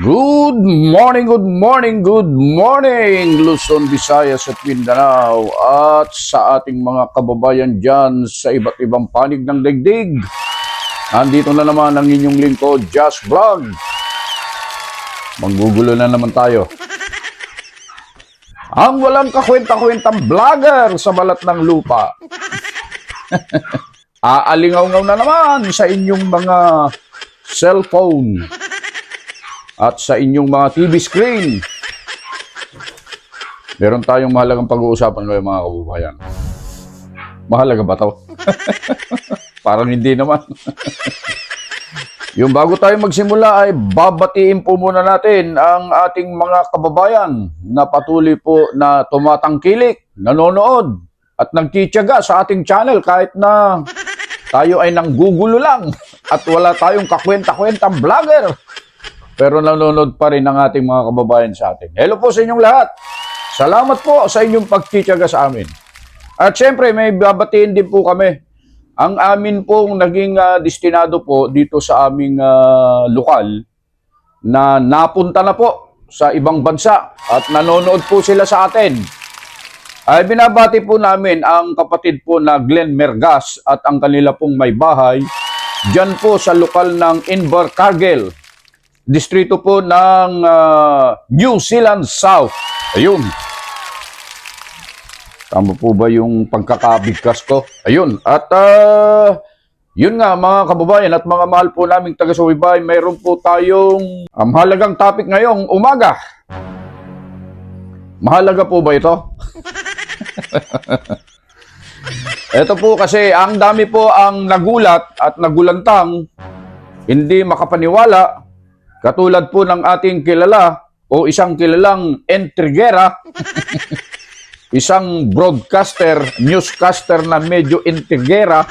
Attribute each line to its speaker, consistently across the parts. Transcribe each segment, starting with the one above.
Speaker 1: Good morning, good morning, good morning Luzon, Visayas at Mindanao at sa ating mga kababayan dyan sa iba't ibang panig ng daigdig. Nandito na naman ang inyong lingkod, Just Vlog. Manggugulo na naman tayo. Ang walang kakwenta-kwentang vlogger sa balat ng lupa. Aalingaw-ngaw na naman sa inyong mga cellphone at sa inyong mga TV screen. Meron tayong mahalagang pag-uusapan ngayon mga kababayan. Mahalaga ba to? Parang hindi naman. Yung bago tayo magsimula ay babatiin po muna natin ang ating mga kababayan na patuloy po na tumatangkilik, nanonood at nagtitiyaga sa ating channel kahit na tayo ay nanggugulo lang at wala tayong kakwenta-kwentang vlogger. Pero nanonood pa rin ang ating mga kababayan sa atin. Hello po sa inyong lahat. Salamat po sa inyong pagtitiyaga sa amin. At syempre, may babatiin din po kami. Ang amin pong naging ah, destinado po dito sa aming ah, lokal na napunta na po sa ibang bansa at nanonood po sila sa atin. Ay binabati po namin ang kapatid po na Glenn Mergas at ang kanila pong may bahay dyan po sa lokal ng Invercargill, distrito po ng ah, New Zealand South. Ayun. Tama po ba yung pagkakabigkas ko? Ayun. At ah, yun nga mga kababayan at mga mahal po naming taga-subaybay, mayroon po tayong ang mahalagang topic ngayong umaga. Mahalaga po ba ito? Ito po kasi ang dami po ang nagulat at nagulantang hindi makapaniwala katulad po ng ating kilala o isang kilalang intrigera isang broadcaster, newscaster na medyo intrigera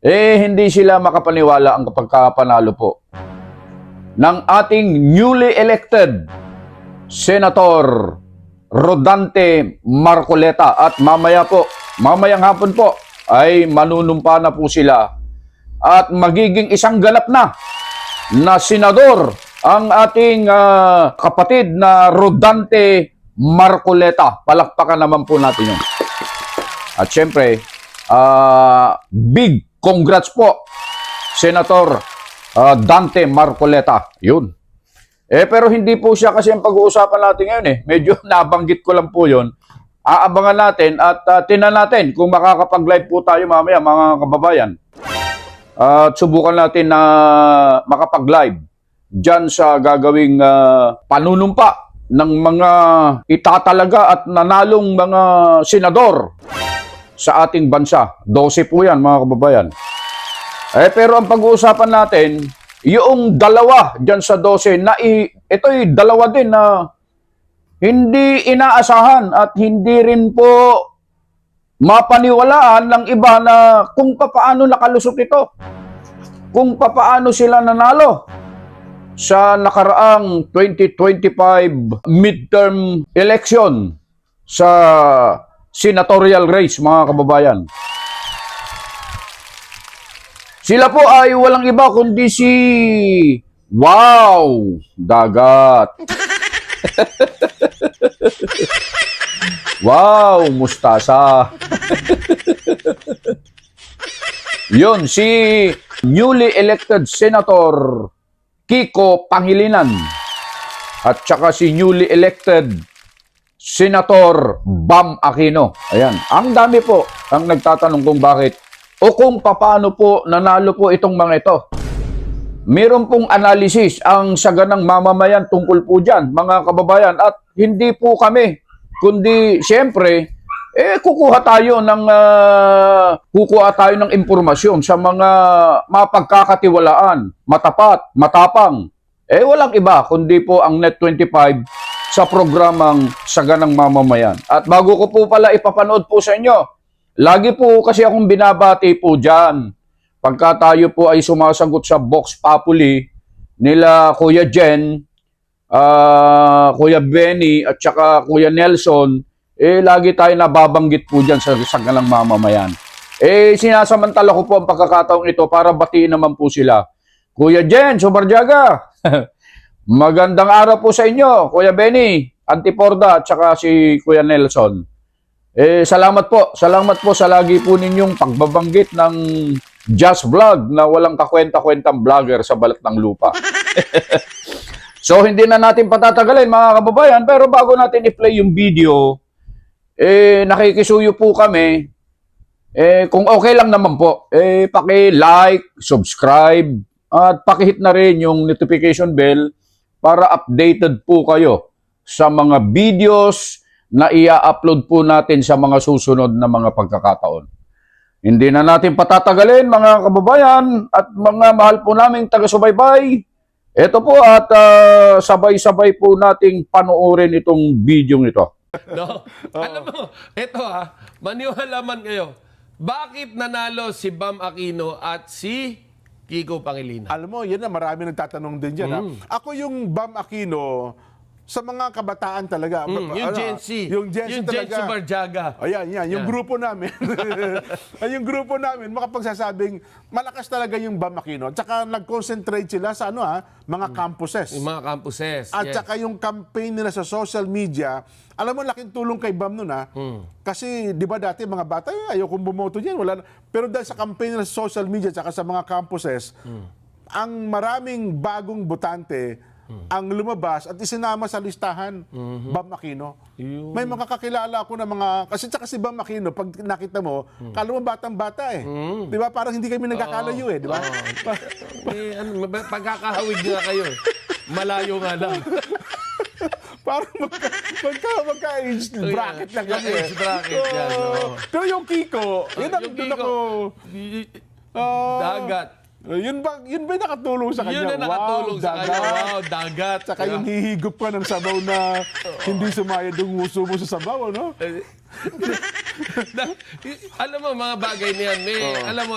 Speaker 1: eh hindi sila makapaniwala ang pagkapanalo po ng ating newly elected Senator Rodante Marcoleta. At mamaya po, mamayang hapon po ay manunumpa na po sila at magiging isang ganap na na senador ang ating ah, kapatid na Rodante Marcoleta. Palakpakan naman po natin yun. At syempre, ah, big congrats po Senator ah, Dante Marcoleta. Yun. Eh pero hindi po siya kasi ang pag-uusapan natin ngayon eh. Medyo nabanggit ko lang po 'yon. Aabangan natin at uh, tinan natin kung makakapag-live po tayo mamaya mga kababayan. At subukan natin na makapag-live diyan sa gagawing ah, panunumpa ng mga itatalaga at nanalong mga senador sa ating bansa. 12 po 'yan mga kababayan. Eh pero ang pag-uusapan natin yung dalawa dyan sa 12 na i, ito'y dalawa din na hindi inaasahan at hindi rin po mapaniwalaan ng iba na kung papaano nakalusot ito. Kung papaano sila nanalo sa nakaraang 2025 midterm election sa senatorial race mga kababayan. Sila po ay walang iba kundi si Wow! Dagat. wow! Mustasa. Yun, si newly elected Senator Kiko Pangilinan at saka si newly elected Senator Bam Aquino. Ayan, ang dami po ang nagtatanong kung bakit o kung paano po nanalo po itong mga ito. Meron pong analysis ang saganang mamamayan tungkol po dyan, mga kababayan, at hindi po kami, kundi siyempre, eh kukuha tayo ng ah, kukuha tayo ng impormasyon sa mga mapagkakatiwalaan, matapat, matapang. Eh walang iba kundi po ang Net25 sa programang Saganang Mamamayan. At bago ko po pala ipapanood po sa inyo, Lagi po kasi akong binabati po dyan. Pagka tayo po ay sumasagot sa Vox Populi nila Kuya Jen, ah, Kuya Benny at saka Kuya Nelson, eh lagi tayo nababanggit po dyan sa sagalang mamamayan. Eh sinasamantala ko po ang pagkakataong ito para batiin naman po sila. Kuya Jen, Subarjaga, Magandang araw po sa inyo, Kuya Benny, Antiporda, at saka si Kuya Nelson. Eh, salamat po. Salamat po sa lagi po ninyong pagbabanggit ng Just Vlog na walang kakwenta-kwentang vlogger sa balat ng lupa. so, hindi na natin patatagalin mga kababayan, pero bago natin i-play yung video, eh, nakikisuyo po kami. Eh, kung okay lang naman po, eh, paki-like, subscribe, at paki-hit na rin yung notification bell para updated po kayo sa mga videos na ia-upload po natin sa mga susunod na mga pagkakataon. Hindi na natin patatagalin mga kababayan at mga mahal po naming taga-subaybay. Ito po at ah, sabay-sabay po nating panoorin itong video ito.
Speaker 2: No? Alam mo, eto ha, maniwala man kayo. Bakit nanalo si Bam Aquino at si Kiko Pangilinan?
Speaker 3: Alam mo, yan na, marami nagtatanong din dyan.
Speaker 2: Mm.
Speaker 3: Ha? Ako yung Bam Aquino, sa mga kabataan talaga.
Speaker 2: Mm, yung
Speaker 3: ano,
Speaker 2: Gen Z.
Speaker 3: Yung Gen Z
Speaker 2: yung Gen
Speaker 3: talaga.
Speaker 2: Z Barjaga.
Speaker 3: Ayan, yan. Yung
Speaker 2: Yan.
Speaker 3: grupo namin. Ay, yung grupo namin, makapagsasabing malakas talaga yung Bam Aquino. At saka nag-concentrate sila sa ano ha, mga campuses.
Speaker 2: Yung mga campuses.
Speaker 3: At
Speaker 2: yes.
Speaker 3: saka yung campaign nila sa social media, alam mo, laking tulong kay Bam nun ha.
Speaker 2: Hmm.
Speaker 3: Kasi, di ba dati mga bata, ayaw kong bumoto dyan. Wala. Pero dahil sa campaign nila sa social media at saka sa mga campuses,
Speaker 2: Hmm.
Speaker 3: ang maraming bagong botante
Speaker 2: Hmm.
Speaker 3: ang lumabas at isinama sa listahan, Bam Aquino.
Speaker 2: Yun.
Speaker 3: May mga kakilala ako na mga, kasi tsaka si Bam Aquino, pag nakita mo, kala mo batang-bata eh. Di ba? Parang hindi kami nagkakalayo eh, di ba?
Speaker 2: eh, ano, pagkakahawig nga kayo. eh. Malayo nga lang.
Speaker 3: Parang magka, magka, magka-age bracket lang kami.
Speaker 2: Age bracket
Speaker 3: Oo.
Speaker 2: yan, oo.
Speaker 3: Pero yung Kiko, yun ang
Speaker 2: Yung
Speaker 3: doon
Speaker 2: Kiko,
Speaker 3: ako.
Speaker 2: y-
Speaker 3: ah,
Speaker 2: dagat.
Speaker 3: Yun ba, yun ba yung nakatulong sa kanya?
Speaker 2: Yun na nakatulong
Speaker 3: wow,
Speaker 2: sa kanya.
Speaker 3: dagat.
Speaker 2: Wow, dagat.
Speaker 3: Saka yung hihigop ka ng sabaw na hindi sumayad yung uso mo sa sabaw, ano?
Speaker 2: Na- alam mo, mga bagay na yan, may, alam mo,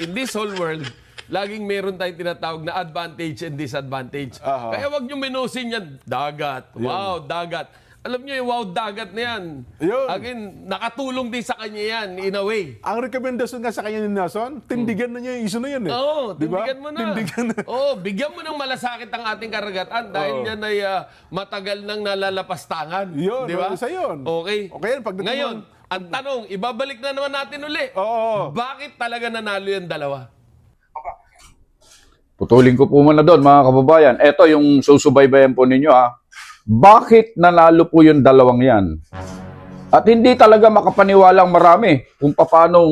Speaker 2: in this whole world, laging meron tayong tinatawag na advantage and disadvantage.
Speaker 3: Aha.
Speaker 2: Kaya wag nyo minusin yan, dagat. Wow, dagat. Alam nyo yung wow, dagat na yan.
Speaker 3: Yun.
Speaker 2: Again, nakatulong din sa kanya yan, in a way.
Speaker 3: Ang rekomendasyon nga sa kanya ni Nelson, tindigan na niya yung iso na yun eh.
Speaker 2: Oo,
Speaker 3: Di ba?
Speaker 2: tindigan mo na.
Speaker 3: Tindigan na.
Speaker 2: Oo, bigyan mo ng malasakit ang ating karagatan dahil
Speaker 3: Oo.
Speaker 2: yan ay ah, matagal nang nalalapastangan.
Speaker 3: Yun,
Speaker 2: di ba?
Speaker 3: isa yun.
Speaker 2: Okay.
Speaker 3: Okay, pagdating
Speaker 2: Ngayon,
Speaker 3: mo-
Speaker 2: ang tanong, ibabalik na naman natin uli.
Speaker 3: Oo.
Speaker 2: Bakit talaga nanalo yung dalawa?
Speaker 1: Putulin ko po muna doon mga kababayan. Ito yung susubaybayan po ninyo ha. Bakit nanalo po yung dalawang yan? At hindi talaga makapaniwalang marami kung paano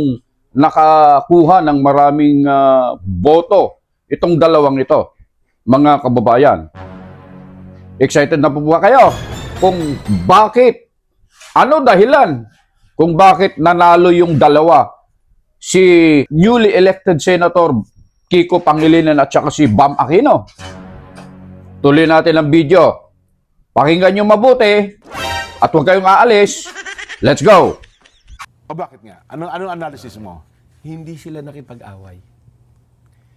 Speaker 1: nakakuha ng maraming ah, boto itong dalawang ito, mga kababayan. Excited na po ba kayo? Kung bakit? Ano dahilan kung bakit nanalo yung dalawa? Si newly elected Senator Kiko Pangilinan at saka si Bam Aquino. Tuloy natin ang video. Pakinggan nyo mabuti at huwag kayong aalis. Let's go!
Speaker 3: O bakit nga? Ano anong analysis mo?
Speaker 2: Hindi sila nakipag-away.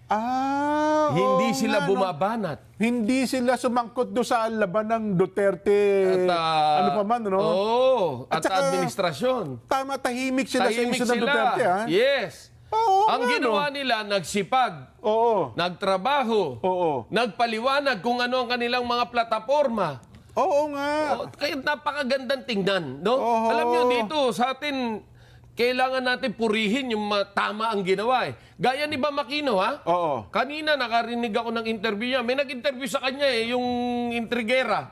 Speaker 3: Ah,
Speaker 2: Hindi
Speaker 3: oo
Speaker 2: sila
Speaker 3: nga, no.
Speaker 2: bumabanat.
Speaker 3: Hindi sila sumangkot do sa laban ng Duterte.
Speaker 2: At, ah,
Speaker 3: ano pa man, no?
Speaker 2: Oo, at,
Speaker 3: At saka-
Speaker 2: administrasyon.
Speaker 3: Tama, tahimik sila
Speaker 2: Tahimik
Speaker 3: sa iso ng
Speaker 2: sila.
Speaker 3: Duterte, ha?
Speaker 2: Yes.
Speaker 3: Oo
Speaker 2: Ang
Speaker 3: nga,
Speaker 2: ginawa
Speaker 3: no?
Speaker 2: nila, nagsipag,
Speaker 3: Oo.
Speaker 2: nagtrabaho,
Speaker 3: Oo.
Speaker 2: nagpaliwanag kung ano ang kanilang mga plataforma.
Speaker 3: Oo nga.
Speaker 2: Oh, kaya napakagandang tingnan, no?
Speaker 3: Oo.
Speaker 2: Alam nyo, dito sa atin, kailangan natin purihin yung ma- tama ang ginawa eh. Gaya ni Bam Aquino, ha?
Speaker 3: Oo.
Speaker 2: Kanina nakarinig ako ng interview niya. May nag-interview sa kanya eh, yung intrigera.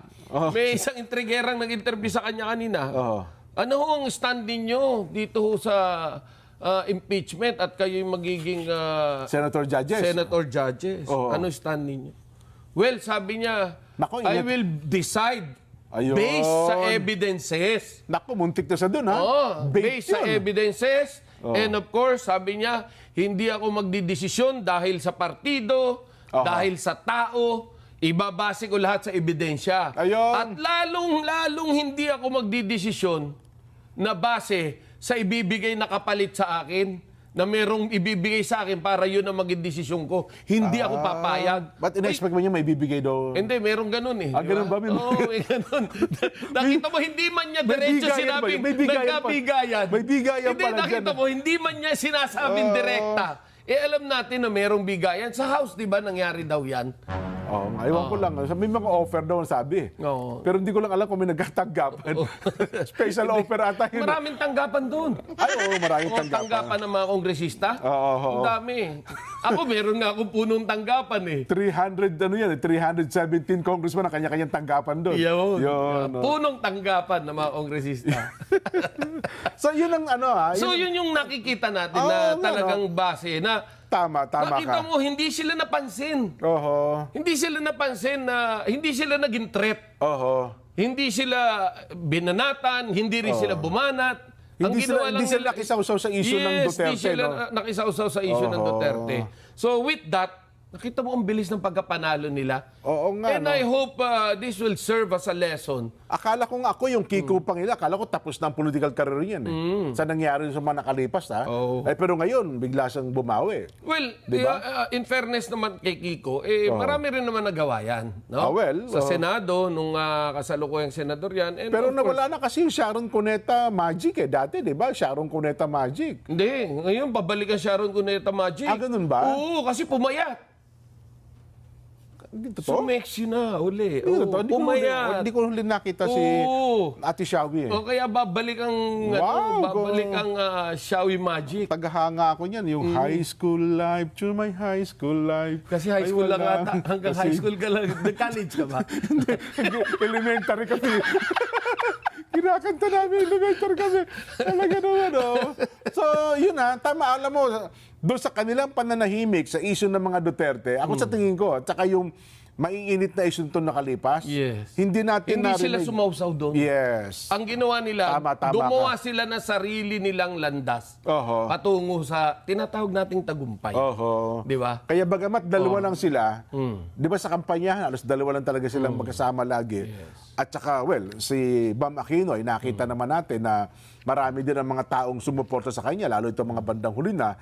Speaker 2: May isang intrigerang nag-interview sa kanya kanina.
Speaker 3: Oo.
Speaker 2: Ano ho ang stand ninyo dito ho sa ah, impeachment at kayo yung magiging ah,
Speaker 3: Senator Judges.
Speaker 2: senator judges?
Speaker 3: Oo.
Speaker 2: Ano stand ninyo? Well, sabi niya,
Speaker 3: Nako,
Speaker 2: I will decide
Speaker 3: Ayun.
Speaker 2: based sa evidences.
Speaker 3: Naku, muntik to sa dun, ha? Bait
Speaker 2: based sa
Speaker 3: yun.
Speaker 2: evidences. And of course, sabi niya, hindi ako magdidesisyon dahil sa partido,
Speaker 3: Aha.
Speaker 2: dahil sa tao, ibabase ko lahat sa ebidensya.
Speaker 3: Ayun.
Speaker 2: At lalong-lalong hindi ako magdidesisyon na base sa ibibigay na kapalit sa akin na merong ibibigay sa akin para yun ang maging desisyon ko. Hindi ako papayag.
Speaker 3: Ba't in-expect mo niya may bibigay daw?
Speaker 2: Hindi, merong ganun eh.
Speaker 3: Ah,
Speaker 2: di
Speaker 3: ganun ba? May-
Speaker 2: Oo, may ganun. nakita mo, hindi man niya
Speaker 3: May
Speaker 2: diretso
Speaker 3: bigayan
Speaker 2: sinabing?
Speaker 3: May bigayan pa.
Speaker 2: nagkabigayan.
Speaker 3: May bigayan
Speaker 2: Hindi,
Speaker 3: pala
Speaker 2: nakita
Speaker 3: dyan. Ah.
Speaker 2: mo, hindi man niya sinasabing direkta. Eh, alam natin na merong bigayan. Sa house, di ba, nangyari daw yan?
Speaker 3: Oo, nga, ewan ko lang. May mga offer daw ang sabi.
Speaker 2: Oo.
Speaker 3: Pero hindi ko lang alam kung may nagkatanggapan. Special offer ata yun.
Speaker 2: Maraming tanggapan doon.
Speaker 3: Ay, oo, maraming
Speaker 2: O,
Speaker 3: tanggapan.
Speaker 2: tanggapan ng mga kongresista.
Speaker 3: Oo, oo, oo.
Speaker 2: Ang dami. Ako, meron nga akong punong tanggapan eh.
Speaker 3: 300, ano yan, eh, 317 congressman ang kanya-kanyang tanggapan doon.
Speaker 2: Yun.
Speaker 3: Yun, oh.
Speaker 2: Punong tanggapan ng mga kongresista.
Speaker 3: So, yun ang ano ha.
Speaker 2: so,
Speaker 3: yun,
Speaker 2: yun yung nakikita natin
Speaker 3: Oo,
Speaker 2: na
Speaker 3: nga,
Speaker 2: talagang base na
Speaker 3: tama, tama
Speaker 2: nakita
Speaker 3: ka.
Speaker 2: mo, hindi sila napansin.
Speaker 3: Oho.
Speaker 2: Hindi sila napansin na hindi sila naging threat.
Speaker 3: Oho.
Speaker 2: Hindi sila binanatan, hindi rin sila bumanat. Ang
Speaker 3: Hindi sila,
Speaker 2: ginawa
Speaker 3: hindi
Speaker 2: lang
Speaker 3: sila
Speaker 2: nila-
Speaker 3: nakisawsaw sa issue ng
Speaker 2: yes,
Speaker 3: Duterte.
Speaker 2: di sila
Speaker 3: no?
Speaker 2: na- nakisawsaw sa issue ng. Duterte. So with that, nakita mo ang bilis ng pagkapanalo nila.
Speaker 3: Oo nga,
Speaker 2: And
Speaker 3: no?
Speaker 2: I hope uh, this will serve as a lesson.
Speaker 3: Akala ko nga ako yung Kiko
Speaker 2: Mm.
Speaker 3: Pangila, akala ko tapos na ang political career yan eh. Sa nangyari sa mga nakalipas ha.
Speaker 2: Oo.
Speaker 3: Eh, pero ngayon, bigla siyang bumawi.
Speaker 2: Well,
Speaker 3: Di ba?
Speaker 2: uh, uh, in fairness naman kay Kiko, eh, marami rin naman nagawa yan. No?
Speaker 3: Ah, well,
Speaker 2: sa
Speaker 3: oo.
Speaker 2: Senado, nung uh, kasalukuyang senador yan. And
Speaker 3: Pero
Speaker 2: of course-
Speaker 3: nawala na kasi yung Sharon Cuneta Magic eh. Dati, di ba? Sharon Cuneta Magic.
Speaker 2: Hindi, ngayon babalikan Sharon Cuneta Magic.
Speaker 3: Ah, ganun ba?
Speaker 2: Oo, kasi pumayat.
Speaker 3: Hindi totoo?
Speaker 2: Sumeksi na uli.
Speaker 3: Hindi
Speaker 2: Oo,
Speaker 3: totoo. Hindi ko,
Speaker 2: pumayat.
Speaker 3: hindi ko huli nakita si
Speaker 2: Oo.
Speaker 3: Ate Shawi eh.
Speaker 2: O kaya babalik ang
Speaker 3: Wow,
Speaker 2: ano, babalik
Speaker 3: go.
Speaker 2: ang ah, Shawi Magic.
Speaker 3: Tagahanga ako niyan, yung high school life, to my high school life.
Speaker 2: Mm. Kasi high
Speaker 3: Ay,
Speaker 2: school lang
Speaker 3: wala.
Speaker 2: ata. Hanggang
Speaker 3: Kasi-
Speaker 2: high school ka lang. Nag-college ka ba?
Speaker 3: Hindi, elementary kami. Kinakanta namin, elementary kami. Talaga naman, oh. So, yun ha, tama, alam mo, doon sa kanilang pananahimik sa issue ng mga Duterte, ako
Speaker 2: Hmm.
Speaker 3: sa tingin ko, at saka yung maiinit na issue nito nakalipas,
Speaker 2: Yes.
Speaker 3: hindi natin
Speaker 2: Hindi sila
Speaker 3: narinig.
Speaker 2: sumausaw doon.
Speaker 3: Yes.
Speaker 2: Ang ginawa nila,
Speaker 3: Tama, tama
Speaker 2: gumawa
Speaker 3: ka.
Speaker 2: sila ng sarili nilang landas
Speaker 3: Oho.
Speaker 2: patungo sa tinatawag nating tagumpay.
Speaker 3: Oho.
Speaker 2: Di ba?
Speaker 3: Kaya bagamat dalawa lang sila,
Speaker 2: Hmm.
Speaker 3: di ba sa kampanya, halos dalawa lang talaga silang magkasama lagi. At saka, well, si Bam Aquino, ay nakita
Speaker 2: Hmm.
Speaker 3: naman natin na marami din ang mga taong sumuporta sa kanya, lalo itong mga bandang huli na.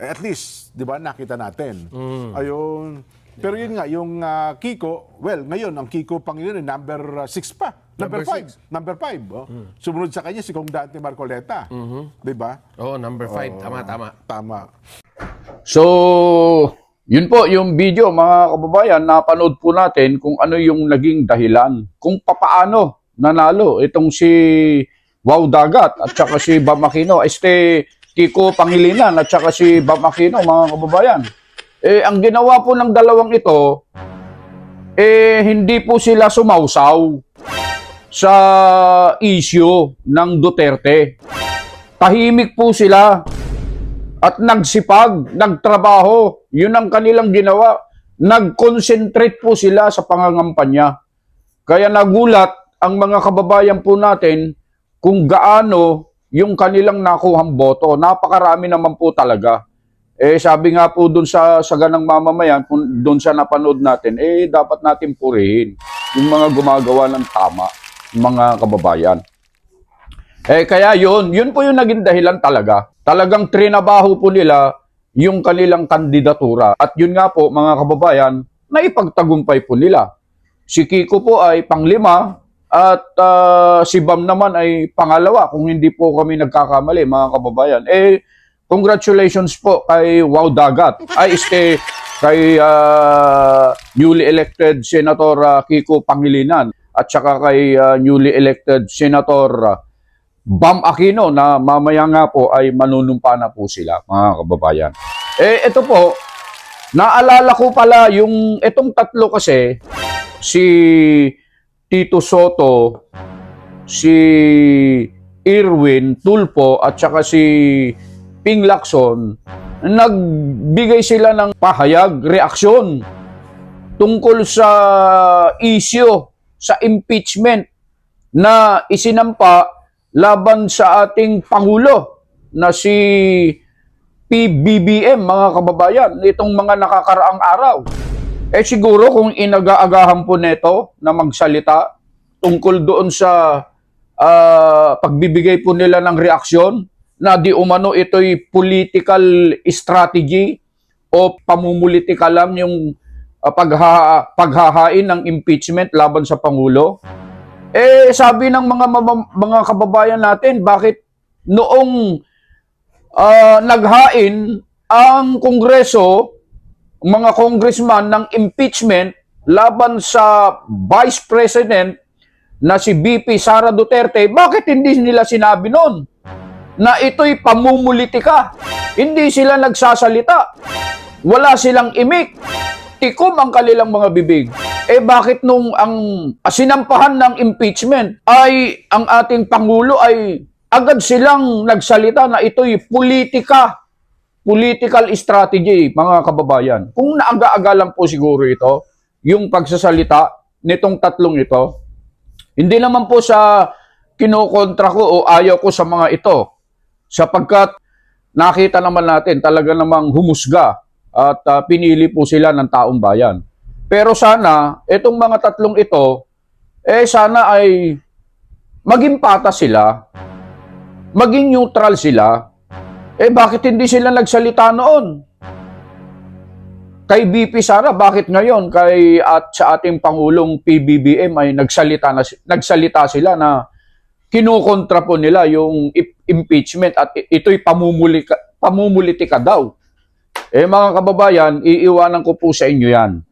Speaker 3: Eh, at least, di ba, nakita natin. Ayun. Pero yun nga, yung ah, Kiko, well, ngayon, ang Kiko Pangilinan, number 6 pa. Number
Speaker 2: Number
Speaker 3: 5. Number 5. Oh. Sumunod sa kanya si Kong Dante Marcoleta. Di ba?
Speaker 2: Oh, number five. Tama, tama.
Speaker 3: Tama.
Speaker 1: So, yun po yung video mga kababayan, napanood po natin kung ano yung naging dahilan. Kung papaano nanalo itong si Wow Dagat at saka si Bam este Kiko Pangilinan at saka si Bam mga kababayan. Eh, ang ginawa po ng dalawang ito, eh, hindi po sila sumausaw sa issue ng Duterte. Tahimik po sila at nagsipag, nagtrabaho. Yun ang kanilang ginawa. Nag-concentrate po sila sa pangangampanya. Kaya nagulat ang mga kababayan po natin kung gaano yung kanilang nakuhang boto. Napakarami naman po talaga. Eh sabi nga po dun sa sa ganang mamamayan, dun sa napanood natin, eh dapat natin purihin yung mga gumagawa ng tama, mga kababayan. Eh kaya yun, yun po yung naging dahilan talaga. Talagang trinabaho po nila yung kanilang kandidatura. At yun nga po mga kababayan, naipagtagumpay po nila. Si Kiko po ay panglima at ah, si Bam naman ay pangalawa kung hindi po kami nagkakamali mga kababayan. Eh congratulations po kay Wow Dagat. Ay este kay ah, newly elected Senator ah, Kiko Pangilinan at saka kay ah, newly elected Senator ah, Bam Aquino na mamaya nga po ay manunumpa na po sila, mga kababayan. Eh, ito po, naalala ko pala yung itong tatlo kasi, si Tito Soto, si Irwin Tulpo, at saka si Ping Lacson, nagbigay sila ng pahayag, reaksyon tungkol sa issue sa impeachment na isinampa laban sa ating Pangulo na si PBBM, mga kababayan, itong mga nakakaraang araw. Eh siguro kung inaga-agahan po neto na magsalita tungkol doon sa ah, pagbibigay po nila ng reaksyon na di umano ito'y political strategy o pamumulitika lang yung ah, pagha, paghahain ng impeachment laban sa Pangulo. Eh, sabi ng mga mga kababayan natin, bakit noong ah, naghain ang Kongreso, mga congressman ng impeachment laban sa Vice President na si BP Sara Duterte, bakit hindi nila sinabi noon na ito'y pamumulitika? Hindi sila nagsasalita. Wala silang imik. Tikom ang kanilang mga bibig. Eh bakit nung ang sinampahan ng impeachment ay ang ating Pangulo ay agad silang nagsalita na ito'y politika political strategy, mga kababayan. Kung naaga-aga lang po siguro ito, yung pagsasalita nitong tatlong ito, hindi naman po sa kinokontra ko o ayaw ko sa mga ito. Sapagkat nakita naman natin talaga namang humusga at ah, pinili po sila ng taong bayan. Pero sana, itong mga tatlong ito, eh sana ay maging patas sila, maging neutral sila, eh bakit hindi sila nagsalita noon? Kay BP Sara, bakit ngayon kay at sa ating pangulong PBBM ay nagsalita na nagsalita sila na kinukontra po nila yung impeachment at ito'y pamumulika, pamumulitika daw. Eh mga kababayan, iiwanan ko po sa inyo 'yan.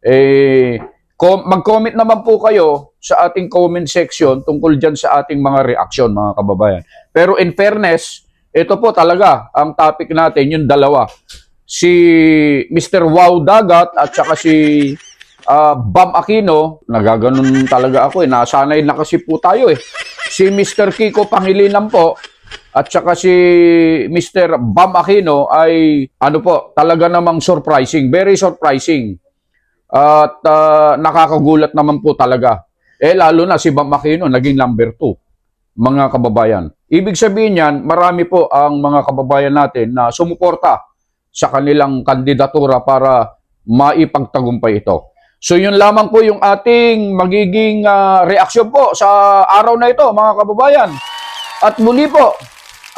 Speaker 1: Eh com- mag-comment naman po kayo sa ating comment section tungkol diyan sa ating mga reaksyon mga kababayan. Pero in fairness, ito po talaga ang topic natin, yung dalawa. Si Mr. Wow Dagat at saka si ah, Bam Aquino, nagaganon talaga ako eh, nasanay na kasi po tayo eh. Si Mr. Kiko Pangilinan po at saka si Mr. Bam Aquino ay ano po, talaga namang surprising, very surprising. At ah, nakakagulat naman po talaga. Eh lalo na si Bam Aquino naging number 2 mga kababayan. Ibig sabihin yan, marami po ang mga kababayan natin na sumuporta sa kanilang kandidatura para maipagtagumpay ito. So yun lamang po yung ating magiging ah, reaksyon po sa araw na ito mga kababayan. At muli po,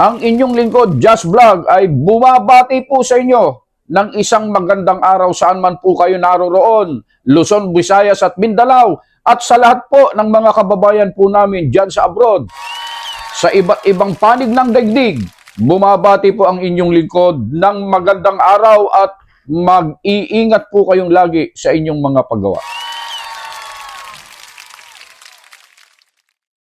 Speaker 1: ang inyong lingkod, Just Vlog, ay bumabati po sa inyo ng isang magandang araw saan man po kayo naroroon, Luzon, Visayas at Mindanao, at sa lahat po ng mga kababayan po namin dyan sa abroad sa iba't ibang panig ng daigdig. Bumabati po ang inyong lingkod ng magandang araw at mag-iingat po kayong lagi sa inyong mga paggawa.